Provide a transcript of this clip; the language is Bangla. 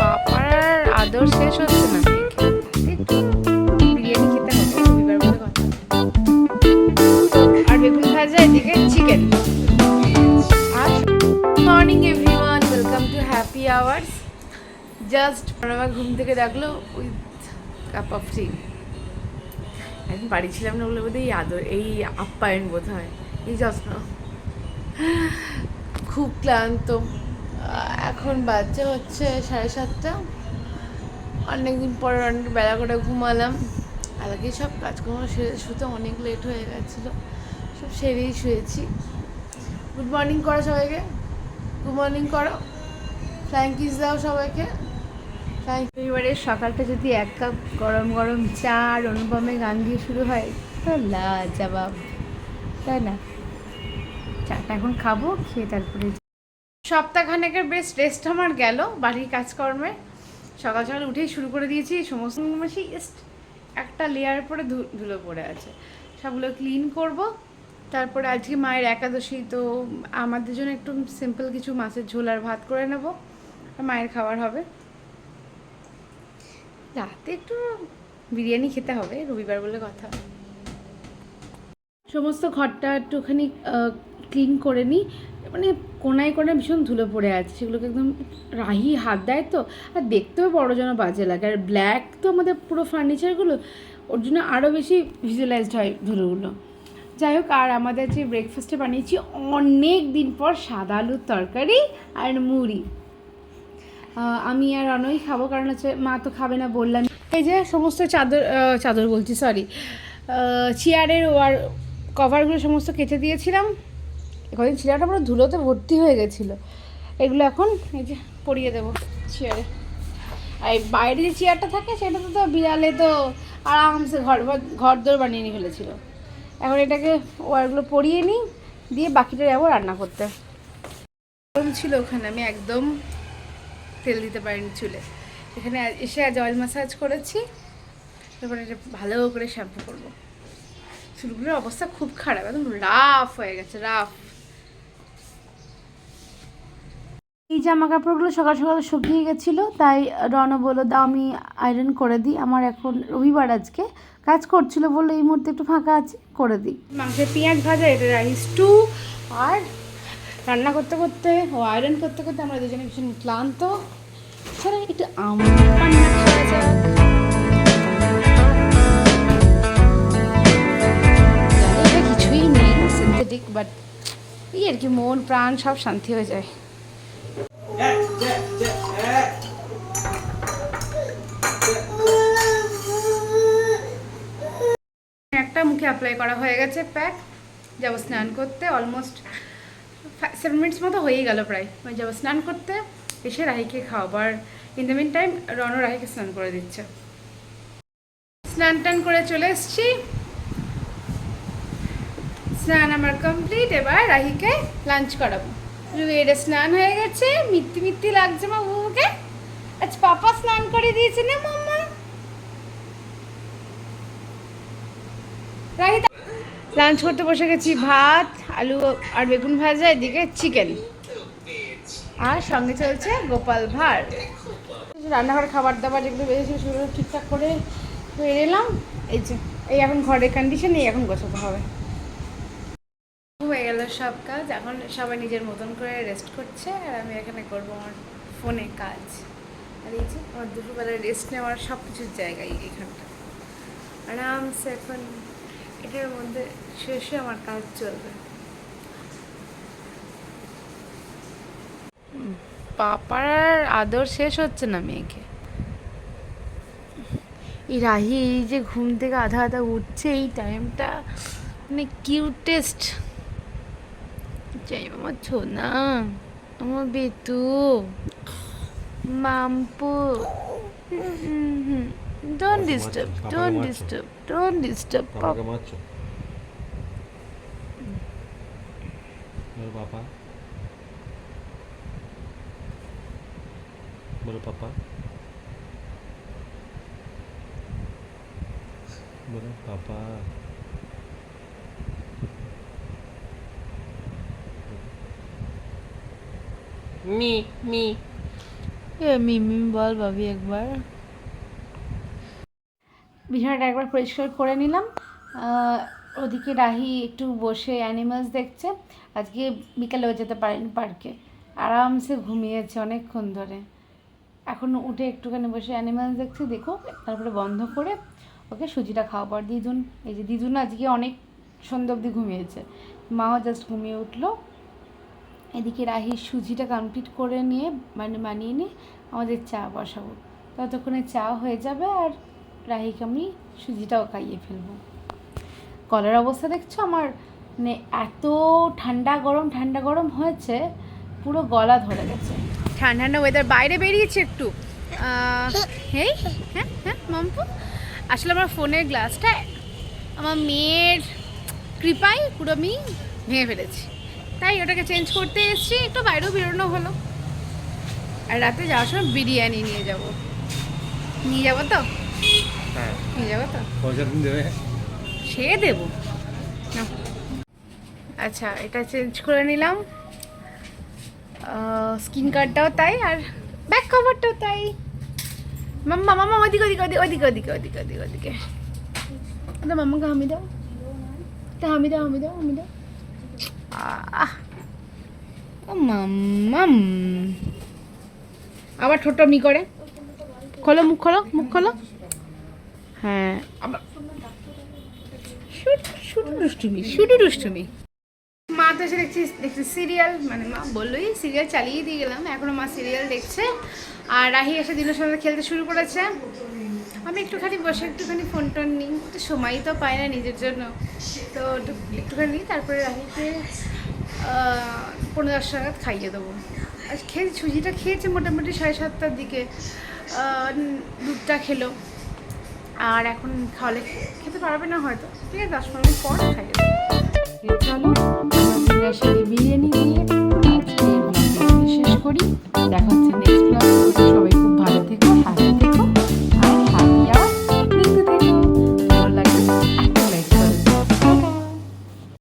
পাপার আদর শেষ হচ্ছে না। টু হ্যাপি আওয়ার্স জাস্ট আমার ঘুম থেকে ডাকলো উইথ কাপ অফ টি একদিন বাড়ি ছিলাম না বলে বোধহয় এই আদর, এই আপ্যায়ন বোধ হয় এই যত্ন। খুব ক্লান্ত। এখন বাচ্চা হচ্ছে সাড়ে সাতটা। অনেকদিন পর অনেক বেলা করে ঘুমালাম। আর আগে সব কাজকর্ম শুতে অনেক লেট হয়ে গেছিল। সব সেরেই শুয়েছি। গুড মর্নিং করো সবাইকে। গুড মর্নিং করো। ফ্লাইং কিস দাও সবাইকে। ফ্লাইং রবিবারের সকালটা যদি এক কাপ গরম গরম চা আর অনুপমে গান দিয়ে শুরু হয়, তো লাজবাব। তাই না? চাটা এখন খাব, খেয়ে তারপরে সপ্তাহখানেকের বেশ রেস্ট আমার গেল বাড়ির কাজকর্মে। সকাল সকাল উঠেই শুরু করে দিয়েছি সমস্ত মাসি জাস্ট একটা লেয়ার পরে ধুলো পড়ে আছে। সবগুলো ক্লিন করব। তারপরে আজকে মায়ের একাদশী, তো আমাদের জন্য একটু সিম্পল কিছু মাছের ঝোল আর ভাত করে নেব। মায়ের খাবার হবে। রাতে একটু বিরিয়ানি খেতে হবে, রবিবার বলে কথা। সমস্ত ঘরটা একটুখানি ক্লিন করে নিই। মানে কোনায় কোনায় ভীষণ ধুলো পড়ে আছে, সেগুলোকে একদম রাহি হাত দেয় তো, আর দেখতেও বড় যেন বাজে লাগে। আর ব্ল্যাক তো আমাদের পুরো ফার্নিচারগুলো ওর জন্য আরও বেশি ভিজুয়ালাইজড হয় ধুলোগুলো। যাই হোক, আর আমাদের যে ব্রেকফাস্টে বানিয়েছি, অনেক দিন পর সাদা আলুর তরকারি আর মুড়ি। আমি আর অনই খাব, কারণ হচ্ছে মা তো খাবে না বললাম। এই যে সমস্ত চাদর চাদর বলছি সরি চেয়ারের ওয়ার কভারগুলো সমস্ত কেটে দিয়েছিলাম। কদিন চেয়ারটা পুরো ধুলোতে ভর্তি হয়ে গেছিল। এগুলো এখন এই যে পরিয়ে দেবো চেয়ারে আর এই বাইরে যে চেয়ারটা থাকে, সেটাতে তো বিড়ালে তো আরামসে ঘর ঘর দোর বানিয়ে নিয়ে ফেলেছিল। এখন এটাকে ওয়ারগুলো পরিয়ে নিই, দিয়ে বাকিটা যাব রান্না করতে। গরম ছিল ওখানে, আমি একদম তেল দিতে পারিনি চুলে। এখানে এসে আজ অয়েল ম্যাসাজ করেছি তারপরে এটা ভালো করে শ্যাম্পু করব। চুলগুলোর অবস্থা খুব খারাপ, একদম রাফ হয়ে গেছে রাফ এই জামা কাপড়গুলো সকাল সকাল শুকিয়ে গেছিল, তাই রণ বলল, দাও আমি আয়রন করে দিই, আমার এখন রবিবার আজকে কাজ করছিল বলল, এই মুহূর্তে একটু ফাঁকা আছে, করে দিই। মাংসের পেঁয়াজ ভাজা এটা রাইস টু আর রান্না করতে করতে ও আয়রন করতে করতে আমরা দুজনে ভীষণ ক্লান্ত। ছাড়া একটু কিছুই নেই সিনথেটিক বাট এই আর কি মন, প্রাণ সব শান্তি হয়ে যায়। একটা মুখে অ্যাপ্লাই করা হয়ে গেছে প্যাক যাব স্নান করতে অলমোস্ট সেভেন মিনিটস মতো হয়েই গেল প্রায়। আমি যাব স্নান করতে, এসে রাহিকে খাওয়াবার ইন দ্য মিন টাইম রণ রাহিকে স্নান করে দিচ্ছে। স্নান টান করে চলে এসেছি। স্নান আমার কমপ্লিট এবার রাহিকে লাঞ্চ করাবো। রুয়ের স্নান হয়ে গেছে মিত্তি মিত্তি লাগছে মা বাবুকে। আজ পাপা স্নান করে দিয়েছে না মাম্মা? লাঞ্চ করতে বসে গেছি ভাত আলু আর বেগুন ভাজা এদিকে চিকেন। আর সঙ্গে চলছে গোপাল ভাঁড়। রান্নাঘর খাবার দাবার যেগুলো বেরিয়েছে সেগুলো ঠিকঠাক করে এলাম। এই যে এই এখন ঘরের কন্ডিশন এই এখন গোছাতে হবে। হয়ে গেল সব কাজ এখন সবাই নিজের মতন করে রেস্ট করছে আর আমি এখানে করব আমার ফোনে কাজ। আর এই যে আমার দুপুরবেলায় রেস্ট নেওয়ার সব কিছুর জায়গায় এইখানটা। আরামসে এখন এটার মধ্যে শুয়ে আমার কাজ চলবে। পাপার আদর শেষ হচ্ছে না মেয়েকে? এই রাহি এই যে ঘুম থেকে আধা আধা উঠছে এই টাইমটা মানে কিউটেস্ট যাই আমার ছোনা আমার বেতু মাম্পু ডোন্ট ডিস্টার্ব পাপাকে ডোন্ট মারছো? ডিস্টার্ব ডোন্ট ডিস্টার্ব পাপাকে মারছো বলো পাপা বলো পাপা বলো পাপা মি মি। এ মিমি বল ভাবি একবার। বিছানাটা একবার পরিষ্কার করে নিলাম। ওদিকে রাহি একটু বসে অ্যানিমালস দেখছে। আজকে বিকালে বিকালেও যেতে পারেনি পার্কে আরামসে ঘুমিয়েছে অনেকক্ষণ ধরে। এখন উঠে একটুখানি বসে অ্যানিমালস দেখছে দেখো তারপরে বন্ধ করে ওকে সুজিটা খাওয়াবো পর দিদুন এই যে দিদুন আজকে অনেক সন্ধ্যা অবধি ঘুমিয়েছে। মাও জাস্ট ঘুমিয়ে উঠল। এদিকে রাহি সুজিটা কমপ্লিট করে নিয়ে মানে বানিয়ে নিয়ে আমাদের চা বসাবো। ততক্ষণে চা হয়ে যাবে আর রাহিকে আমি সুজিটাও খাইয়ে ফেলব। গলার অবস্থা দেখছ? আমার মানে এত ঠান্ডা গরম ঠান্ডা গরম হয়েছে, পুরো গলা ধরে গেছে। ঠান্ডা ঠান্ডা ওয়েদার বাইরে বেরিয়েছে একটু। হেই হ্যাঁ হ্যাঁ মাম্পু আসলে আমার ফোনের গ্লাসটা আমার মেয়ের কৃপায় পুরো আমি ভেঙে ফেলেছি। তাই ওটাকে চেঞ্জ করতে এসেছি একটু বাইরেও বেরোনো হলো আর রাতে যাওয়ার সময় বিরিয়ানি নিয়ে যাব। নিয়ে যাব তো? হ্যাঁ। নিয়ে যাব তো? সে দেব। আচ্ছা এটা চেঞ্জ করে নিলাম। স্কিন কার্ডটাও তাই আর ব্যাক কভারটাও তাই। মাম্মা মামা ওদিকে ওদিকে ওদিকে ওদিকে ওদিকে ওদিকে ওদিকে ওদিকে। মাম্মাকে হামি দাও। তা হামি দাও হামি দাও হামি দাও। মাম্মাম আবার ঠোঁট মি করে। খোলো মুখ খোলো মুখ খোলো। হ্যাঁ। আবার শুধু দুষ্টুমি শুধু দুষ্টুমি। মা তো এসে দেখছি দেখছি সিরিয়াল মানে মা বললোই সিরিয়াল চালিয়ে দিয়ে গেলাম। এখনও মা সিরিয়াল দেখছে। আর রাহি এসে দিনের সঙ্গে খেলতে শুরু করেছে। আমি একটুখানি বসে একটুখানি ফোন টোন নিই। একটু সময়ই তো পাই না নিজের জন্য। তো একটুখানি নিই, তারপরে রাহিকে পনেরো দশ নাগাদ খাইয়ে দেবো। আর খেয়ে সুজিটা খেয়েছে মোটামুটি সাড়ে সাতটার দিকে। দুধটা খেলো। আর এখন খাওয়ালে খেতে পারবে না হয়তো। ঠিক আছে, দশ মিনিট পর খাইয়ে দেবো।